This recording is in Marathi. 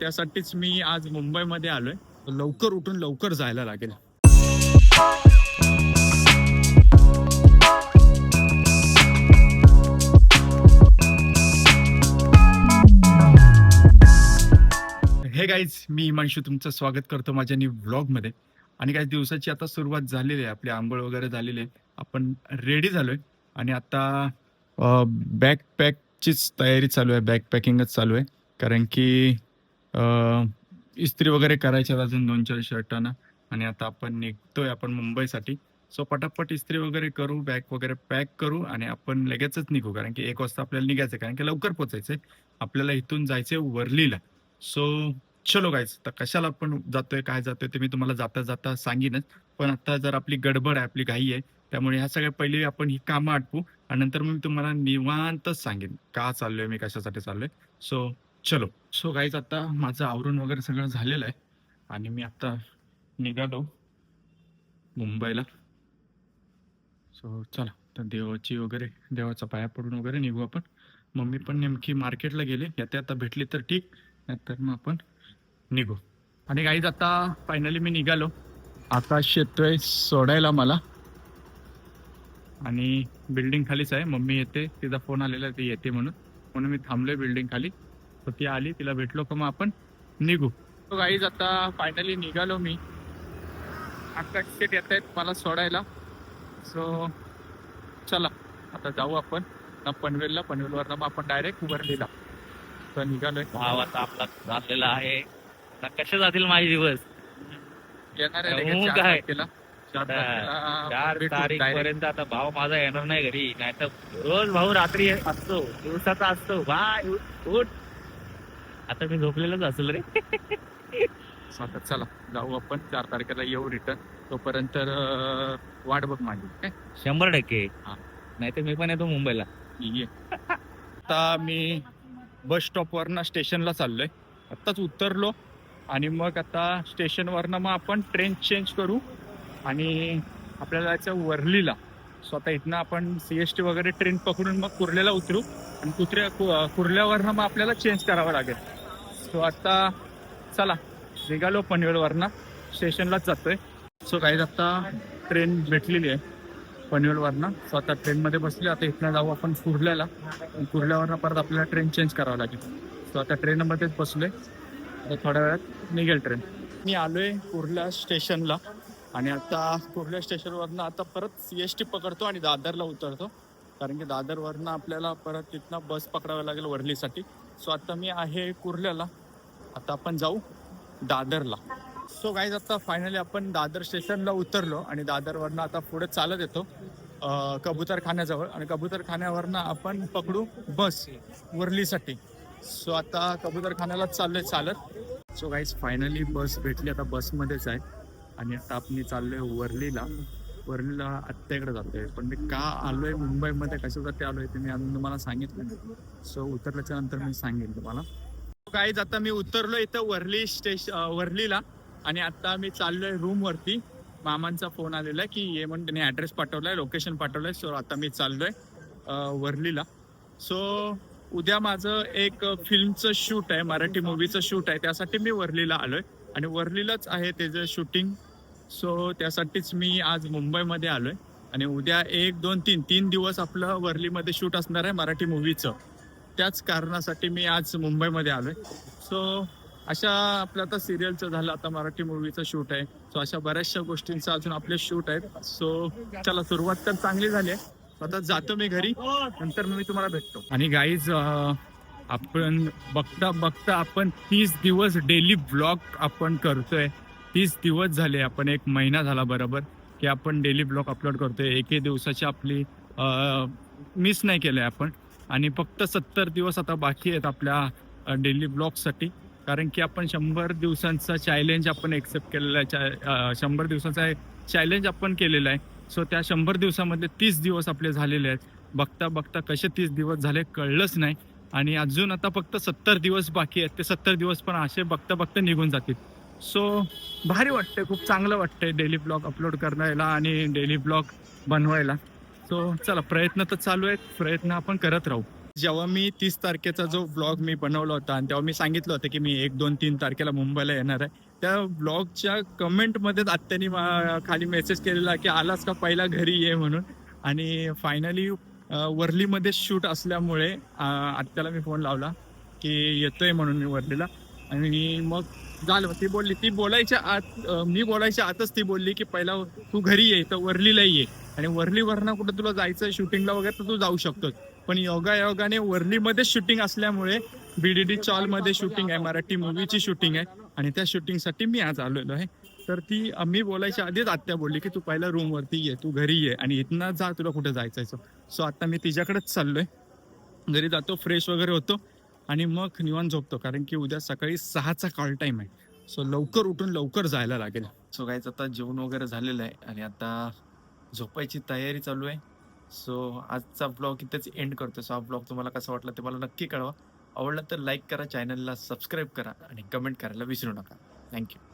त्यासाठीच मी आज मुंबईमध्ये आलोय. लवकर उठून लवकर जायला लागेल. हे गाईज मी हिमांशू तुमचं स्वागत करतो माझ्या न्यू व्लॉगमध्ये आणि काही दिवसाची आता सुरुवात झालेली आहे. आपली आंघोळ वगैरे झालेली आहे. आपण रेडी झालोय. आणि आता बॅग पॅकचीच तयारी चालू आहे. बॅग पॅकिंगच चालू आहे. कारण की इस्त्री वगैरे करायच्या अजून दोन चार शर्टांना आणि. आता आपण निघतोय आपण मुंबईसाठी. सो पटापट इस्त्री वगैरे करू बॅग वगैरे पॅक करू आणि आपण लगेचच निघू. कारण की एक वाजता आपल्याला निघायचं आहे. कारण की लवकर पोचायचंय आपल्याला इथून जायचंय वर्लीला. सो चलो गायच तर कशाला आपण जातोय काय जातोय ते मी तुम्हाला जाता जाता सांगेनच. पण आता जर आपली गडबड आहे आपली घाई आहे त्यामुळे ह्या सगळ्या पहिले आपण ही कामं आटपू. आणि नंतर मी तुम्हाला निवांतच सांगेन का चाललोय मी कशासाठी चाललोय. सो चलो. सो गाईज आता माझं आवरून वगैरे सगळं झालेलं आहे. आणि मी आता निघालो मुंबईला. सो चला तर देवाची वगैरे देवाचा पाया पडून वगैरे निघू आपण. मम्मी पण नेमकी मार्केटला गेले. येते आता भेटली तर ठीक नाहीतर मग आपण निघू. आणि गाईज आता फायनली मी निघालो. आकाश येतोय सोडायला मला. आणि बिल्डिंग खालीच आहे. मम्मी येते तिचा फोन आलेला आहे, ती येते म्हणून. म्हणून मी थांबलोय बिल्डिंग खाली. ती आली तिला भेटलो का मग आपण? निघू. तो गाईज आता फायनली निघालो मी. आकाश शेट येत आहेत मला सोडायला. सो चला. आता जाऊ आपण. ना पनवेलला पनवेलवरनं मग आपण डायरेक्ट उभारलेला तर निघालोय. भाव आता आपला झालेला आहे. आता कसे जातील माझे दिवस? येणार आहे हो, चार काय? तारखेला. चार तारखेला चार भेटू तारीख direct. पर्यंत आता भाव माझा येणार नाही घरी. नाहीतर रोज भाऊ रात्री असतो. दिवसाचा असतो. उठ उठ. आता मी झोपलेलोच असेल रे. आता चला जाऊ आपण. चार तारखेला येऊ रिटर्न तोपर्यंत वाट बघ माझी काय शंभर टक्के. हा. नाहीतर मी पण येतो मुंबईला. ये. आता मी बस स्टॉपवरनं स्टेशनला चाललोय. आत्ताच उतरलो आणि मग आता स्टेशनवरनं मग आपण ट्रेन चेंज करू आणि आपल्याला जायचं वर्लीला. सो आता इथनं आपण सी एस टी वगैरे ट्रेन पकडून मग कुर्ल्याला उतरू आणि कुत्र्या कुर्ल्यावरनं मग आपल्याला चेंज करावं लागेल. सो आता चला निघालो पनवेलवरनं. स्टेशनलाच जातोय. सो काही आता ट्रेन भेटलेली आहे पनवेलवरनं. सो आता ट्रेनमध्ये बसले आता इथनं जाऊ आपण कुर्ल्याला. कुर्ल्यावरनं परत आपल्याला ट्रेन चेंज करावं लागेल. सो आता ट्रेनमध्येच बसलोय. आता थोड्या वेळात निघेल ट्रेन मी आलोय कुर्ला स्टेशनला आणि आता कुर्ला स्टेशनवरनं आता परत सी एस टी पकडतो आणि दादरला उतरतो. कारण की दादरवरनं आपल्याला परत तिथनं बस पकडावं लागेल वरलीसाठी. सो आता मी आहे कुर्ल्याला. आता आपण जाऊ दादरला. सो गाईज आता फायनली आपण दादर स्टेशनला उतरलो आणि दादरवरनं आता पुढे चालत येतो कबूतर खाण्याजवळ आणि कबूतरखान्यावरनं आपण पकडू बस वरलीसाठी सो आता कबूतरखान्यालाच चाललोय चालत. सो गाईज फायनली बस भेटली. आता बसमध्येच आहे. आणि आता आपण चाललोय वरलीला वर्लीला आत्याकडे जातोय. पण मी का आलोय मुंबईमध्ये कशासाठी आलोय ते मी अजून तुम्हाला सांगितलं सो उतरल्याच्या नंतर मी सांगेन तुम्हाला. काहीच आता मी उतरलो इथं वरली स्टेशन वरलीला आणि आता मी चाललोय रूम वरती. मामांचा फोन आलेला आहे की ये म्हणून त्यांनी ऍड्रेस पाठवलाय लोकेशन पाठवलंय. सो आता मी चाललोय वरलीला वर्लीला सो उद्या माझं एक फिल्मचं शूट आहे मराठी मूवीचं शूट आहे. त्यासाठी मी वरलीला आलोय. आणि वरलीलाच आहे त्याचं शूटिंग सो त्यासाठीच मी आज मुंबईमध्ये आलोय. आणि उद्या एक दोन तीन तीन दिवस आपलं वर्लीमध्ये शूट असणार आहे मराठी मूवीचं. त्याच कारणासाठी मी आज मुंबईमध्ये आलोय. सो अशा आपलं आता सिरियलचं झालं आता मराठी मूवीचं शूट आहे. सो अशा बऱ्याचशा गोष्टींचं अजून आपले शूट आहेत. सो चला सुरुवात तर चांगली झाली आहे. आता जातो मी घरी. नंतर मी तुम्हाला भेटतो. आणि गाईज आपण बघता बघता आपण तीस दिवस डेली ब्लॉग आपण करतोय. तीस दिवस झाले आपण एक महिना झाला बरोबर की आपण डेली ब्लॉग अपलोड करतोय. एके दिवसाची आपली मिस नाही केलं आहे आपण. आणि फक्त सत्तर दिवस आता बाकी आहेत आपल्या डेली ब्लॉगसाठी कारण की आपण शंभर दिवसांचा चॅलेंज आपण एक्सेप्ट केलेला आहे. चा- शंभर दिवसाचा चॅलेंज आपण केलेला आहे. सो त्या शंभर दिवसामधले तीस दिवस आपले झालेले आहेत. बघता बघता कसे तीस दिवस झाले कळलंच नाही. आणि अजून आता फक्त सत्तर दिवस बाकी आहेत. ते सत्तर दिवस पण असे बघता बघता निघून जातील. सो भारी वाटतंय खूप चांगलं वाटतंय डेली ब्लॉग अपलोड करायला आणि डेली ब्लॉग बनवायला. सो चला प्रयत्न तर चालू आहेत. प्रयत्न आपण करत राहू. जेव्हा मी तीस तारखेचा जो ब्लॉग मी बनवला होता आणि तेव्हा मी सांगितलं होतं की मी एक दोन तीन तारखेला मुंबईला येणार आहे. त्या ब्लॉगच्या कमेंटमध्ये आत्यानी मा- खाली मेसेज केलेला की आलास का पहिला घरी ये म्हणून. आणि फायनली वर्लीमध्ये शूट असल्यामुळे आत्याला मी फोन लावला की येतोय म्हणून मी वर्लीला. आणि मग झालं. ती बोलली ती बोलायच्या आत मी बोलायच्या आतच ती बोलली की पहिला तू घरी ये तर वरलीला ये. आणि वरलीवरनं कुठं तुला जायचं शूटिंगला वगैरे तर तू जाऊ शकतोस. पण योगा योगाने वरलीमध्येच शूटिंग असल्यामुळे बीडीडी चॉलमध्ये शूटिंग आहे मराठी मूवीची शूटिंग आहे. आणि त्या शूटिंगसाठी मी आज आलेलो आहे. तर ती मी बोलायच्या आधीच आत्या बोलली की तू पहिला रूम वरती ये तू घरी ये आणि इथनं जा तुला कुठे जायचं सो आता मी तिच्याकडेच चाललोय. घरी जातो फ्रेश वगैरे होतो. आणि मग निवांत झोपतो कारण की उद्या सकाळी सहाचा कॉल टाईम आहे. सो लवकर उठून लवकर जायला लागेल. सो काहीच आता जेवण वगैरे झालेलं आहे आणि आता झोपायची तयारी चालू आहे. सो आजचा ब्लॉग इथेच एंड करतो सो हा ब्लॉग तुम्हाला कसा वाटला ते मला नक्की कळवा. आवडलं तर लाईक करा चॅनलला सबस्क्राईब करा आणि कमेंट करायला विसरू नका. थँक्यू